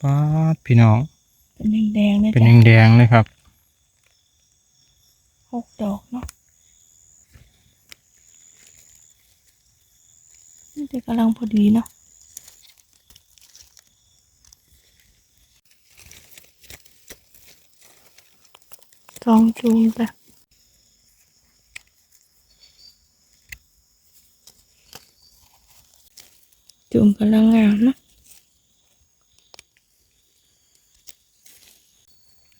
ป้าดพี่น้อง เป็นแดงๆนะเป็นจ๊ะแดงๆเลยครับ หกดอกเนาะนี่แต่กำลังพอดีเนาะทองจูมจ้ะจูมกำลังงามเนาะ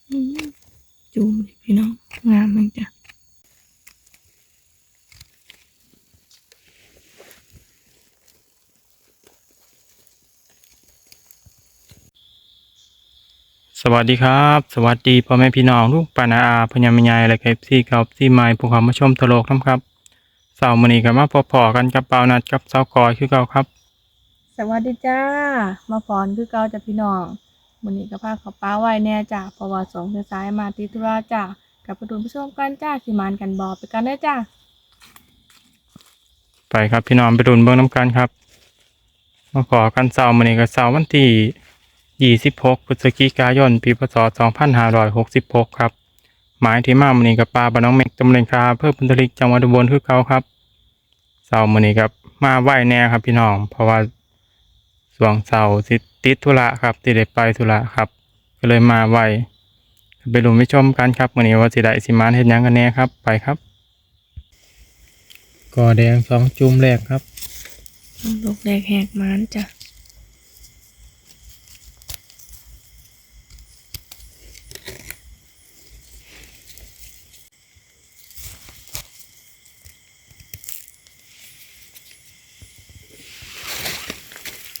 อืม จูมดิพี่น้องงามมั้งจ้ะสวัสดีครับ สวัสดีพ่อแม่พี่น้องลูกปานาอาพญามยายและเคฟซี่กับซี่ไม้ผู้เขามาชมตลกน้ำครับเสาร์มื้อนี้ก็มาพอๆกันกับเปานัดกับเสาวกอยคือเก่าครับ สวัสดีจ้า มาฟอนคือเก่าจ้ะพี่น้อง วันนี้ก็พาเขาป้าไว้แน่จ้ะเพราะว่าสองเดือนซ้ายมาติดธุระจ้ะกลับไปดูผู้ชมกันจ้าสิมานกันบอไปกันได้จ้าไปครับพี่น้องไปดุนเบื้องน้ำกันครับมาขอกันเสาร์มื้อนี้ก็เสาร์วันที่ 26 พฤศจิกายน ปีพศ 2566 ครับ หมายที่มามื้อนี้กับปลาบ้าน้องเม็กตำบลคาอำเภอพุนทลิกจังหวัดอุบลคือเก่าครับเสาร์มื้อนี้ครับมาไหวแน่ครับพี่น้อง เพราะว่าสวงเสาร์สิ ติดธุระครับที่ได้ไปธุระครับ ก็เลยมาไหวไปดูไปชมกันครับมื้อนี้ว่าสิได้สิมานเฮ็ดยังกันแน่ครับไปครับก่อแดงสองจุ่มแรกครับลูกแดกแหกมานจ้ะ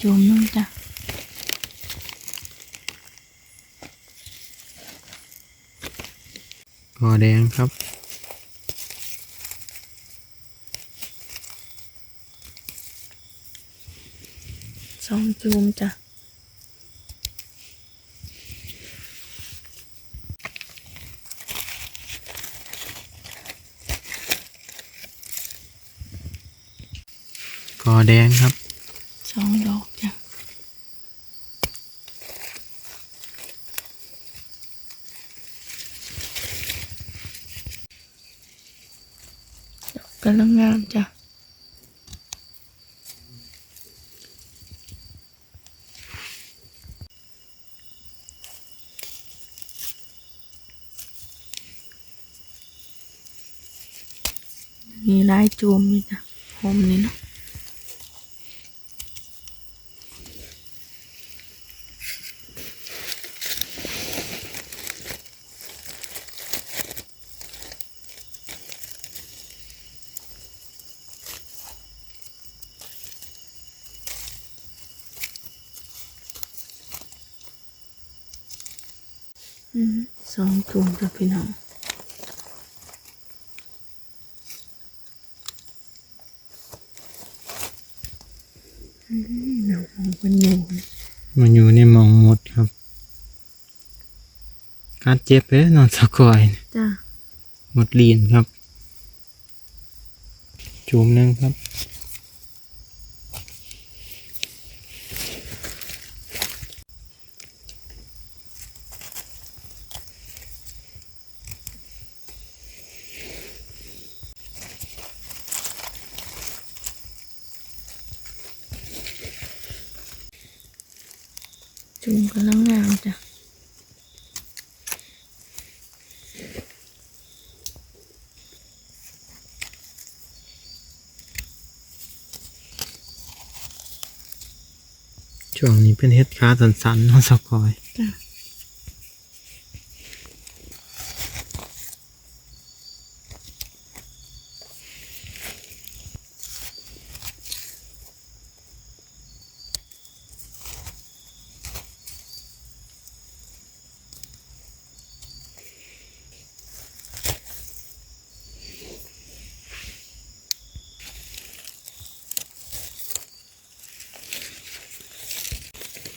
จุ่มนึงจ้ะ ก่อแดงครับ สองจุ่มจ้ะก่อแดงครับ สองดอกจ้ะ กำลังงามจ้ะมีลายจูมนี่จ้ะผมนี่นะ สองจุ่มจ้ะพี่น้องอืมเรามองคนอยู่นะมันอยู่ในหมองหมดครับการเจ็บเลยนอนสะกอยจ้าหมดลีนครับ จุ่มหนึงครับ จุ่มกำลังงามจ้ะช่วงนี้เป็นเฮ็ดค้าสันๆน้องสกอย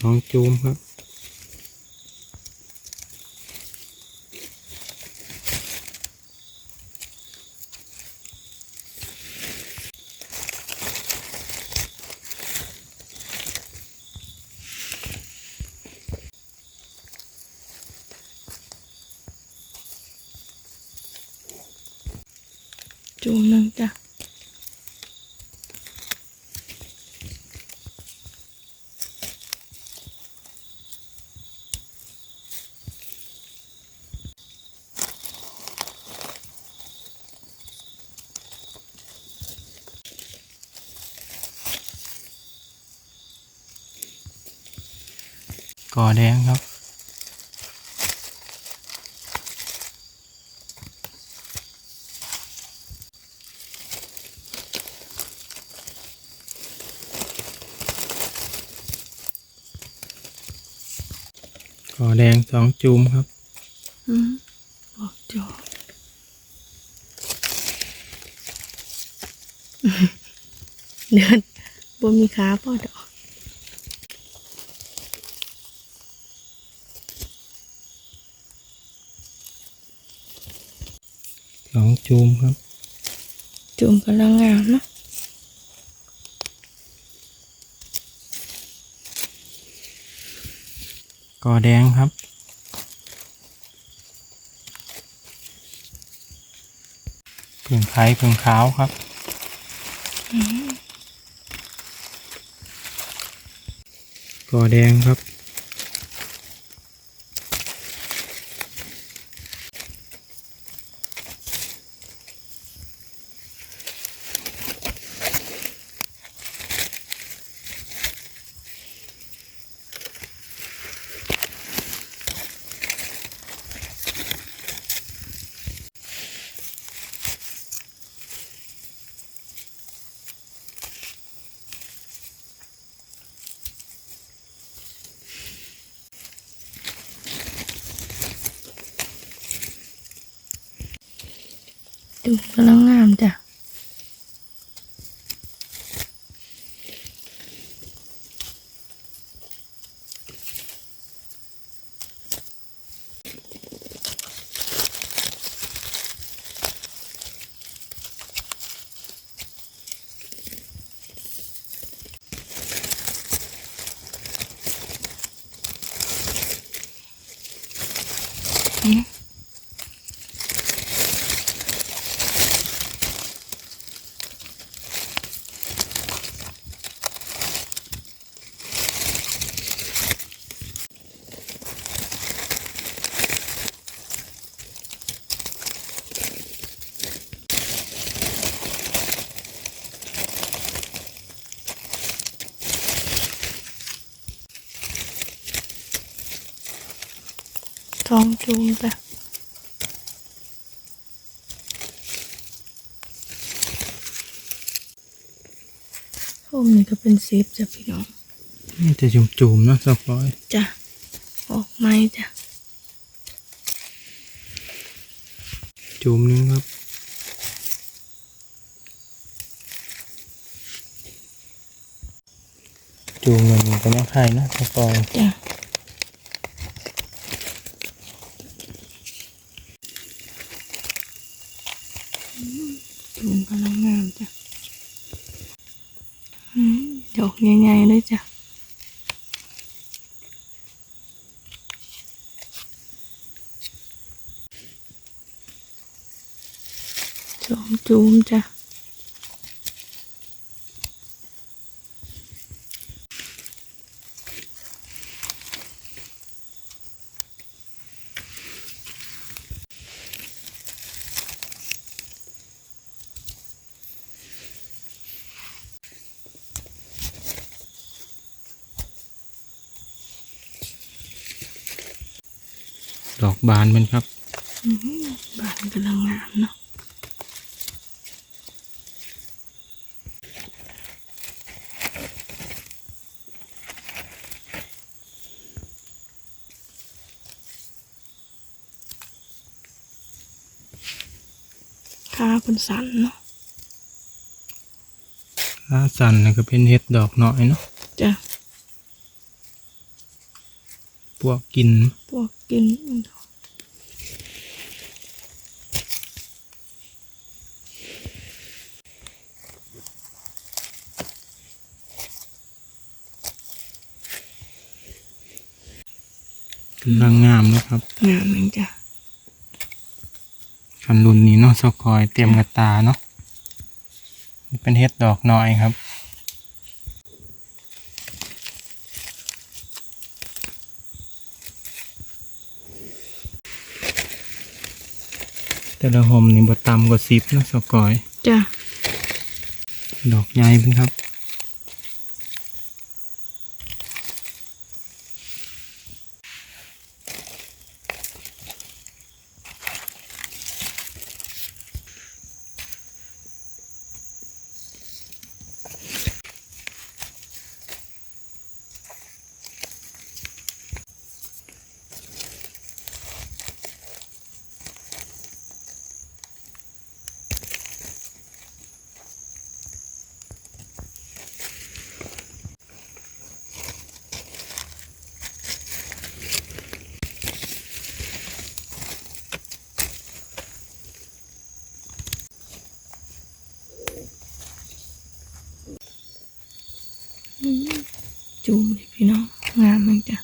นอนจูมครับจูมนึงจ้ะ กอแดงครับกอแดงสองจุ่มครับอืมบอกจอเดินบ่มีขาพ่อดอก สอง จุ่มครับจุ่มกำลังงามเนาะกอแดงครับผึ่งไข่ผึ่งขาวครับกอแดงครับ กำลังงามจ้ะ ท้องจุ่มจ้ะโอ้มนี่ก็เป็นซิปจ้ะพี่น้องนี่จะจุ่มจุ่มๆเนาะสักร้อยจ้ะออกไหมจ้ะจุ่มหนึงครับ จุ่มหนึ่งก็ยังไข่นะสักร้อยจ้ะ จุ่มกำลังงามจ้ะอืมดอกใหญ่ๆเลยจ้ะสองจูมจ้ะ ดอกบานมันครับอืมบานกำลังงามเนาะขาเป็นสันเนาะถ้าสั่นนะก็เป็นเห็ดดอกน้อยเนาะจ้ะ พวกกิน พวก กินกำลังงามนะครับงามเหมือนจ้ะคันรุ่นนี้เนาะสกอยเตรียมกระตาเนาะเป็นเห็ดดอกน้อยครับ แต่ละหมนี่บ่ต่ำกว่าสิบนะสกอย จ้ะ ดอกใหญ่เป็นครับ จูมเลยพี่น้องงามมั้งจ้ะ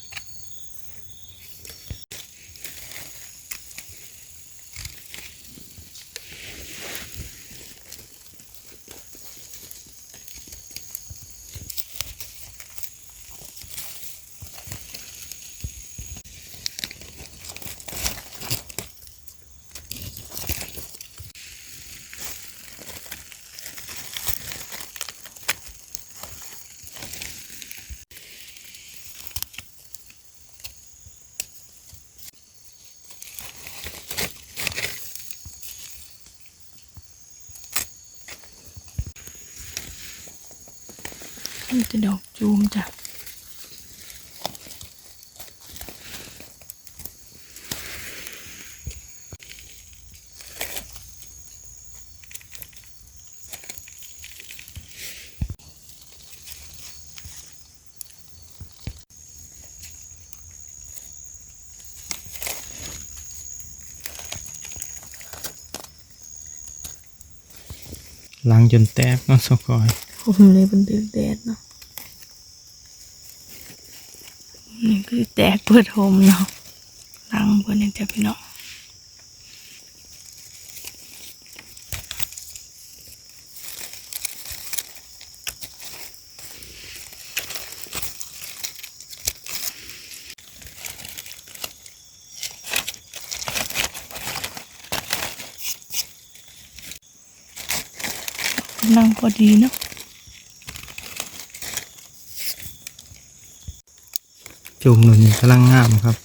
นี่จะดอกจูมจ้ะล้างจนแตกเนาะสกอย ผมเลยเป็นตึกแดดเนาะนี่คือแตกเปิดโฮมเนาะหลังเพื่อนนี่จะพี่น้องกำลังพอดีเนาะ จุ่มหนุนกำลังงามครับ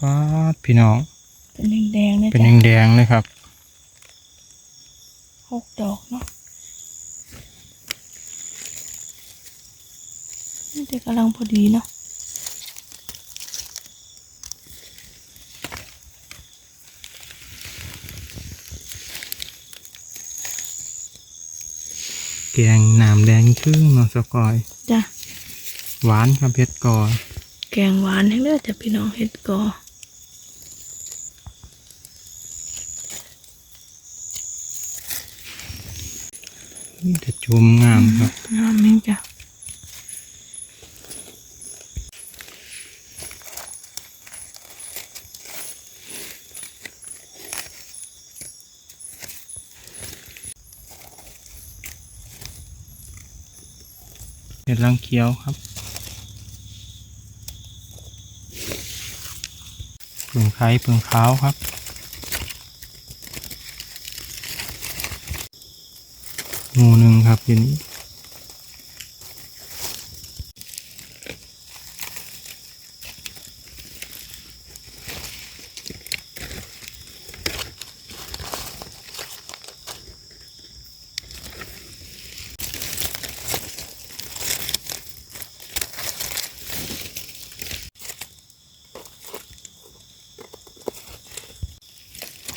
ป้าดพี่น้อง เป็นแดงๆนะเป็นจ๊ะแดงๆเลยครับ หกดอกเนาะนี่แต่กำลังพอดีเนาะ แกงน้ำแดงครึ่งเนาะสกอย จ้ะ หวานครับเพชรกอ แกงหวานให้เลือดจ้ะพี่น้องเฮ็ดกอนี่จะจุ่มงามครับ งามมั้งจ้ะ ลังเคี้ยวครับเปลืองไข่เปลืองขาวครับงูหนึ่งครับอยู่นี้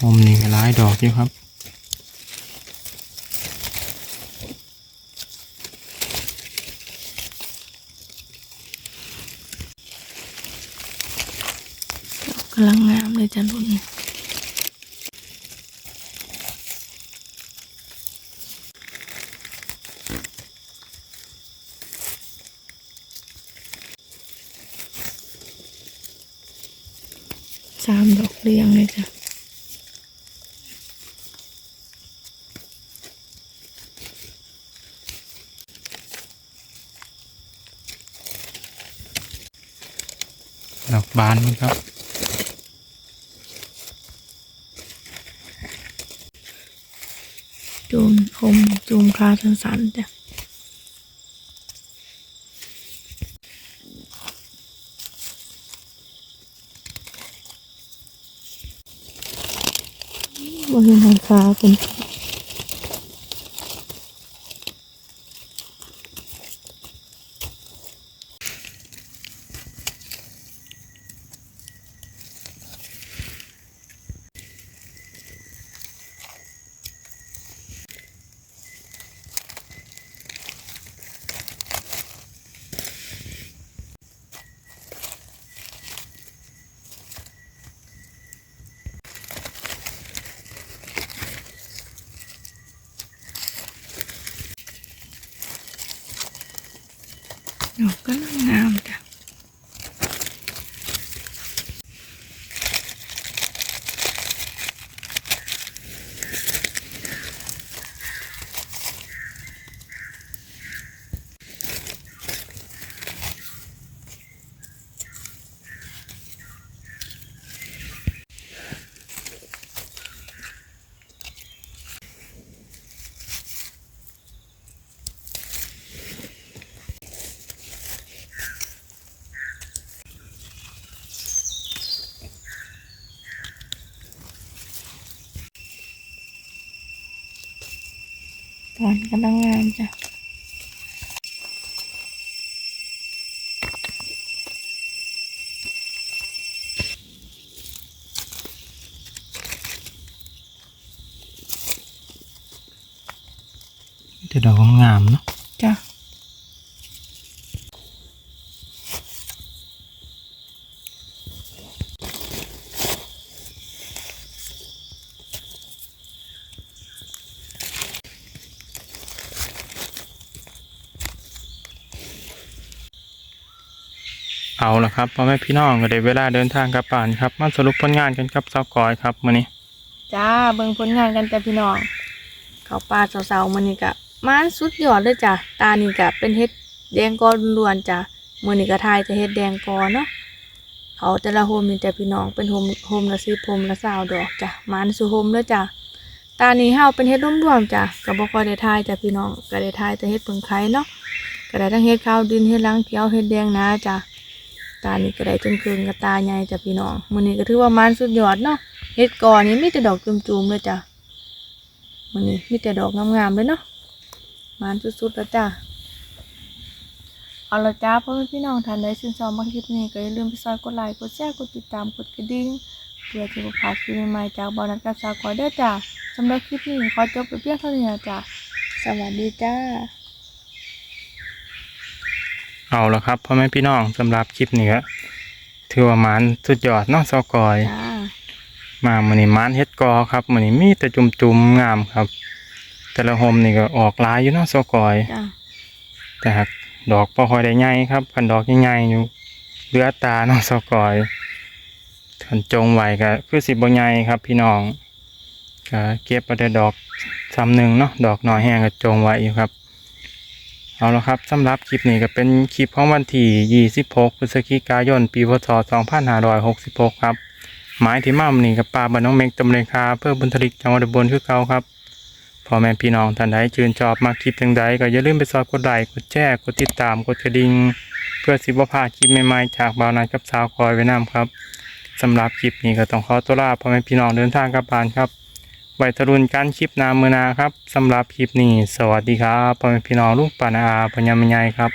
ผมนี่ก็หลายด อกอยู่ครับ กำลังงามเลยจ้ะรุ่นนี้ใส่ามดอกเรียงเลยจ้ะ ดอกบานนี่ครับ จูมคมจูมคลาสันๆจ้ะบริเวณคาเป็น ดอก ตอนกำลังงามจ้ะจะดอกงามเนาะ จ้ะ เอาละ ครับพ่อแม่พี่น้องก็ได้เวลาเดินทางกลับบ้านครับมาสรุปผลงานกันครับสาวกอยครับมื้อนี้จ้าเบิ่งผลงานกันจ้ะพี่น้องเขาปลาสาวๆมันนี่กะมันสุดยอดเลยจ้ะตานี่กะเป็นเฮ็ดแดงกอล้วนจ้ะมื้อนี้ก็ทายจะเฮ็ดแดงกอเนาะเขาแต่ละโฮมนี่จ้ะพี่น้องเป็นโฮมโฮมละ10โฮมละ20ดอกจ้ะมันสุโฮมเด้อจ้ะตานี่เฮาเป็นเฮ็ดรวมๆจ้ะก็บ่ค่อยได้ทายจ้ะพี่น้องก็ได้ทายแต่เฮ็ดเพิ่งไข่เนาะก็ได้ทั้งเฮ็ดข้าวดินเฮ็ดล้างเขียวเฮ็ดแดงนาจ้ะ ตานี่ก็ได้จนเคืองกับตาใหญ่จ้ะพี่น้องมื้อนี้ก็ถือว่ามันสุดยอดเนาะเฮ็ดก่อนนี่มีแต่ดอกจุ่มๆเลยจ้ะมันนี่มีแต่ดอกงามๆเลยเนาะมานสุดๆแล้วจ้ะเอาละจ้าเพื่อแม่พี่น้องท่านใดชื่นชอบมาคลิปนี้ก็อย่าลืมไปซอยกดไลค์กดแชร์กดติดตามกดกระดิ่งเพื่อที่จะพาคลิปใหม่ๆจากบอนัดกับสาวกอเด้อจ้ะสำหรับคลิปนี้ขอจบไปเพียงเท่านี้จ้ะสวัสดีจ้า เอาละครับพ่อแม่พี่น้องสำหรับคลิปนี้ก็ถือว่าหมานสุดยอดเนาะสาวกอยจ้ามามื้อนี้หมานเฮ็ดกอครับมื้อนี้มีแต่จุ่มๆงามครับ แต่ละโฮมนี่ก็ออกหลายอยู่เนาะสาวกอยจ้าแต่หากดอกบ่ค่อยได้ใหญ่ครับคันดอกใหญ่ๆอยู่เหลือตาเนาะสาวกอยคันจงไว้ก็คือสิบ่ใหญ่ครับ พี่น้องก็เก็บเอาแต่ดอกซ้ำหนึ่งเนาะดอกน้อยแห้งก็จงไว้อยู่ครับ เอาละครับสำหรับคลิปนี้ก็เป็นคลิปของวันที่26พฤศจิกายน ปีพศ2566 ครับ หมายที่มั่มนี่กับปลาบ้านน้องเมกตำเลคาเพื่อบุญทลิกจังหวัดอุบลคือเก่าครับพ่อแม่พี่น้องท่านใดชื่นชอบมาคลิปจังใดก็อย่าลืมไปซอยกดไลค์กดแชร์กดติดตามกดกระดิ่งเพื่อสิบว่าพลาดคลิปใหม่ๆจากบ่าวนายกับสาวคอยไว้นำครับสำหรับคลิปนี้ก็ต้องขอตัวลาพ่อแม่พี่น้องเดินทางกลับบ้านครับ ไว้ทรุนการคลิปนามือนาครับสำหรับคลิปนี้ สวัสดีครับพ่อแม่พี่น้องลูกปานาอาพญามยายครับ